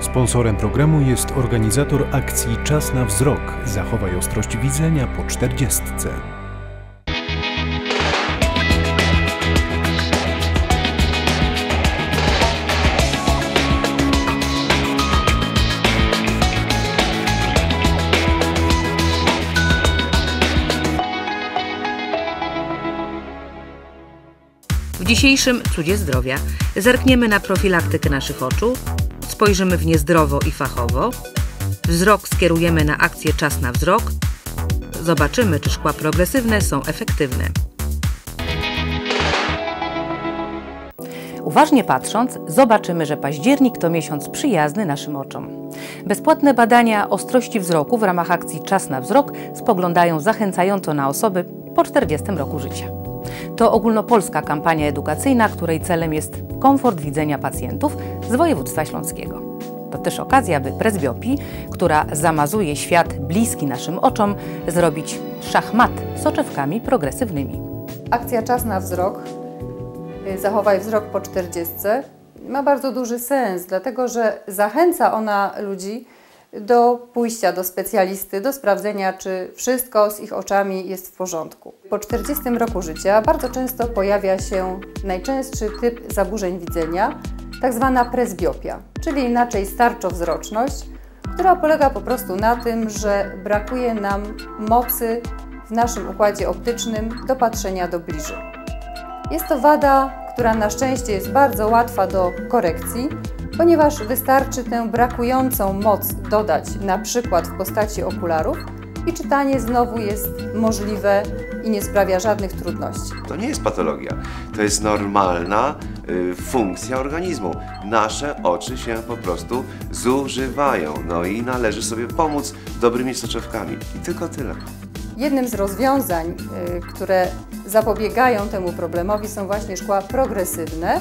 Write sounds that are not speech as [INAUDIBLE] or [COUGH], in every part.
Sponsorem programu jest organizator akcji Czas na wzrok. Zachowaj ostrość widzenia po czterdziestce. W dzisiejszym Cudzie Zdrowia zerkniemy na profilaktykę naszych oczu, spojrzymy w nie zdrowo i fachowo, wzrok skierujemy na akcję Czas na wzrok, zobaczymy, czy szkła progresywne są efektywne. Uważnie patrząc, zobaczymy, że październik to miesiąc przyjazny naszym oczom. Bezpłatne badania ostrości wzroku w ramach akcji Czas na wzrok spoglądają zachęcająco na osoby po 40 roku życia. To ogólnopolska kampania edukacyjna, której celem jest komfort widzenia pacjentów z województwa śląskiego. To też okazja, by presbiopii, która zamazuje świat bliski naszym oczom, zrobić szachmat soczewkami progresywnymi. Akcja Czas na wzrok, y, zachowaj wzrok po 40, ma bardzo duży sens, dlatego że zachęca ona ludzi do pójścia do specjalisty, do sprawdzenia, czy wszystko z ich oczami jest w porządku. Po 40 roku życia bardzo często pojawia się najczęstszy typ zaburzeń widzenia, tak zwana presbiopia, czyli inaczej starczowzroczność, która polega po prostu na tym, że brakuje nam mocy w naszym układzie optycznym do patrzenia do bliżej. Jest to wada, która na szczęście jest bardzo łatwa do korekcji, ponieważ wystarczy tę brakującą moc dodać na przykład w postaci okularów i czytanie znowu jest możliwe i nie sprawia żadnych trudności. To nie jest patologia, to jest normalna y, funkcja organizmu. Nasze oczy się po prostu zużywają, no i należy sobie pomóc dobrymi soczewkami. I tylko tyle. Jednym z rozwiązań, y, które zapobiegają temu problemowi są właśnie szkła progresywne,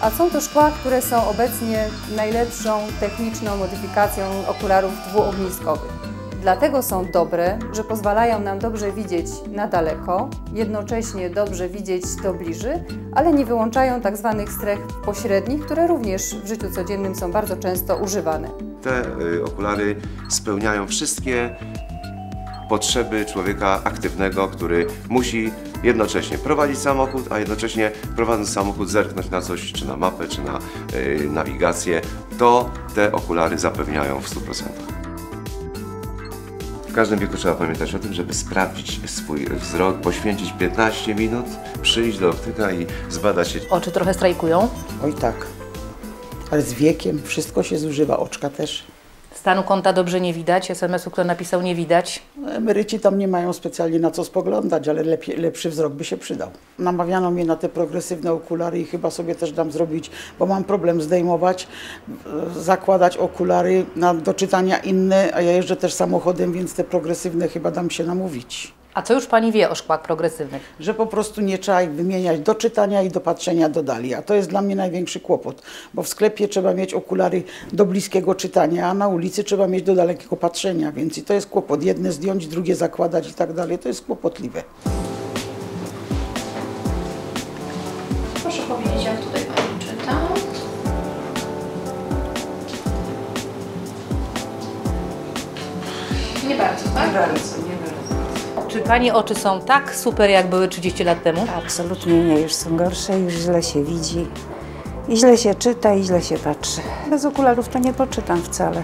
a są to szkła, które są obecnie najlepszą techniczną modyfikacją okularów dwuogniskowych. Dlatego są dobre, że pozwalają nam dobrze widzieć na daleko, jednocześnie dobrze widzieć do bliży, ale nie wyłączają tak zwanych stref pośrednich, które również w życiu codziennym są bardzo często używane. Te y, okulary spełniają wszystkie potrzeby człowieka aktywnego, który musi jednocześnie prowadzić samochód, a jednocześnie prowadząc samochód zerknąć na coś, czy na mapę, czy na y, nawigację, to te okulary zapewniają w 100%. W każdym wieku trzeba pamiętać o tym, żeby sprawdzić swój wzrok, poświęcić 15 minut, przyjść do optyka i zbadać się. Oczy trochę strajkują. Oj tak. Ale z wiekiem wszystko się zużywa, oczka też. Stanu konta dobrze nie widać, SMS-u, kto napisał nie widać. Emeryci tam nie mają specjalnie na co spoglądać, ale lepiej, lepszy wzrok by się przydał. Namawiano mnie na te progresywne okulary i chyba sobie też dam zrobić, bo mam problem zdejmować, e, zakładać okulary na, do czytania inne, a ja jeżdżę też samochodem, więc te progresywne chyba dam się namówić. A co już Pani wie o szkłach progresywnych? Że po prostu nie trzeba ich wymieniać do czytania i do patrzenia do dali. A to jest dla mnie największy kłopot, bo w sklepie trzeba mieć okulary do bliskiego czytania, a na ulicy trzeba mieć do dalekiego patrzenia, więc i to jest kłopot. Jedne zdjąć, drugie zakładać i tak dalej. To jest kłopotliwe. Proszę powiedzieć, jak tutaj Pani czyta. Nie bardzo, tak? Bardzo, nie bardzo. Czy Pani oczy są tak super, jak były 30 lat temu? Absolutnie nie, już są gorsze, już źle się widzi. I źle się czyta, i źle się patrzy. Bez okularów to nie poczytam wcale.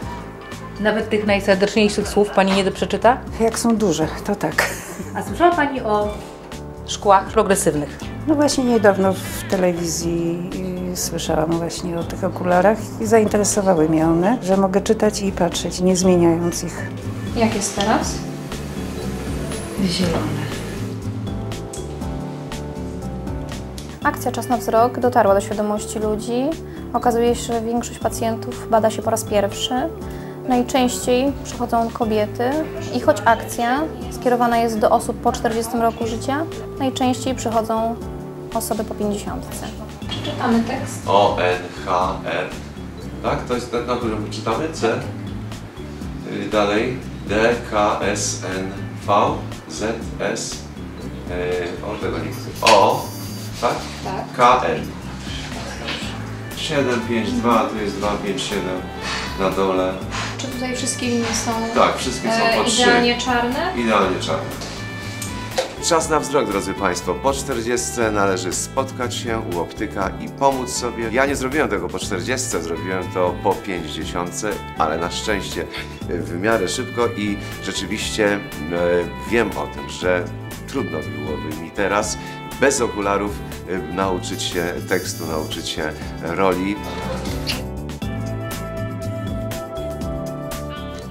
Nawet tych najserdeczniejszych słów Pani nie przeczyta? Jak są duże, to tak. A słyszała Pani o szkłach progresywnych? No właśnie niedawno w telewizji y, słyszałam właśnie o tych okularach i zainteresowały mnie one, że mogę czytać i patrzeć, nie zmieniając ich. Jak jest teraz? Zielone. Akcja Czas na wzrok dotarła do świadomości ludzi. Okazuje się, że większość pacjentów bada się po raz pierwszy. Najczęściej przychodzą kobiety i choć akcja skierowana jest do osób po 40 roku życia, najczęściej przychodzą osoby po 50. Czytamy tekst. O, N, H, R. Tak? To jest ten, na którym czytamy? C. Y, Dalej. D, K, S, N, V, Z, S. y, O, tego nie chcę. O. Tak? Tak. K, L. 7, 5, 2, tu jest 2, 5, 7. na dole. Czy tutaj wszystkie linie są Tak, wszystkie są e, po trzy. idealnie czarne? Idealnie czarne. Czas na wzrok, drodzy Państwo. Po 40 należy spotkać się u optyka i pomóc sobie. Ja nie zrobiłem tego po 40, zrobiłem to po 50, ale na szczęście w miarę szybko i rzeczywiście e, wiem o tym, że trudno byłoby mi teraz bez okularów e, nauczyć się tekstu, nauczyć się roli.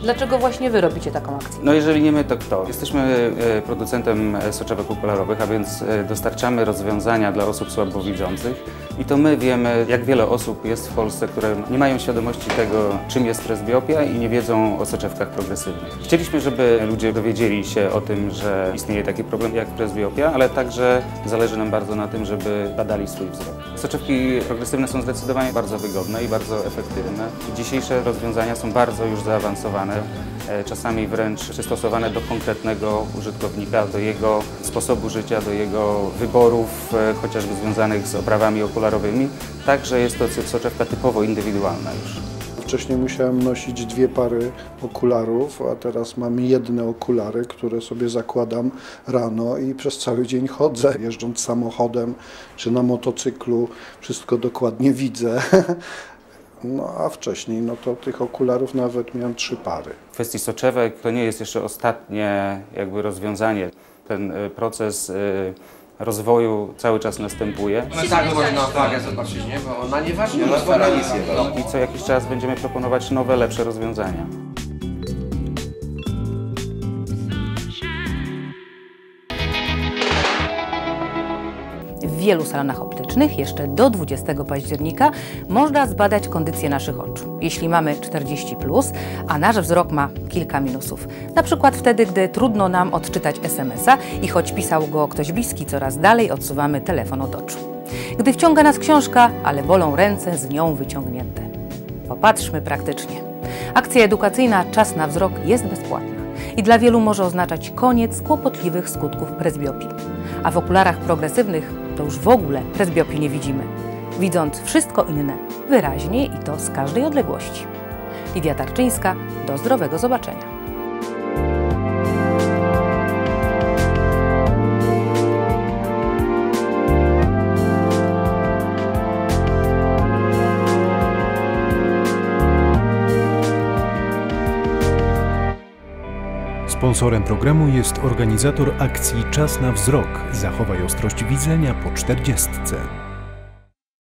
Dlaczego właśnie Wy robicie taką akcję? No jeżeli nie my, to kto? Jesteśmy e, producentem e, soczewek okularowych, a więc e, dostarczamy rozwiązania dla osób słabowidzących i to my wiemy, jak wiele osób jest w Polsce, które nie mają świadomości tego, czym jest presbiopia i nie wiedzą o soczewkach progresywnych. Chcieliśmy, żeby ludzie dowiedzieli się o tym, że istnieje taki problem jak presbiopia, ale także zależy nam bardzo na tym, żeby badali swój wzrok. Soczewki progresywne są zdecydowanie bardzo wygodne i bardzo efektywne. Dzisiejsze rozwiązania są bardzo już zaawansowane, e, czasami wręcz przystosowane do konkretnego użytkownika, do jego sposobu życia, do jego wyborów, e, chociażby związanych z oprawami okularowymi. Także jest to soczewka typowo indywidualna już. Wcześniej musiałem nosić dwie pary okularów, a teraz mam jedne okulary, które sobie zakładam rano i przez cały dzień chodzę. Jeżdżąc samochodem czy na motocyklu, wszystko dokładnie widzę. [LAUGHS] No a wcześniej, no to tych okularów nawet miałem trzy pary. W kwestii soczewek to nie jest jeszcze ostatnie jakby rozwiązanie. Ten y, proces y, rozwoju cały czas następuje No tak, można na wagę zobaczyć, nie? Bo ona nie waży, Ona ona nie no. i co jakiś czas będziemy proponować nowe, lepsze rozwiązania. Wielu salonach optycznych jeszcze do 20 października można zbadać kondycję naszych oczu. Jeśli mamy 40, plus, a nasz wzrok ma kilka minusów. Na przykład wtedy, gdy trudno nam odczytać SMS-a i choć pisał go ktoś bliski, coraz dalej odsuwamy telefon od oczu. Gdy wciąga nas książka, ale bolą ręce z nią wyciągnięte. Popatrzmy praktycznie. Akcja edukacyjna Czas na wzrok jest bezpłatna i dla wielu może oznaczać koniec kłopotliwych skutków presbiopii. A w okularach progresywnych to już w ogóle presbiopii nie widzimy, widząc wszystko inne wyraźnie i to z każdej odległości. Lidia Tarczyńska, do zdrowego zobaczenia. Sponsorem programu jest organizator akcji Czas na wzrok. Zachowaj ostrość widzenia po czterdziestce.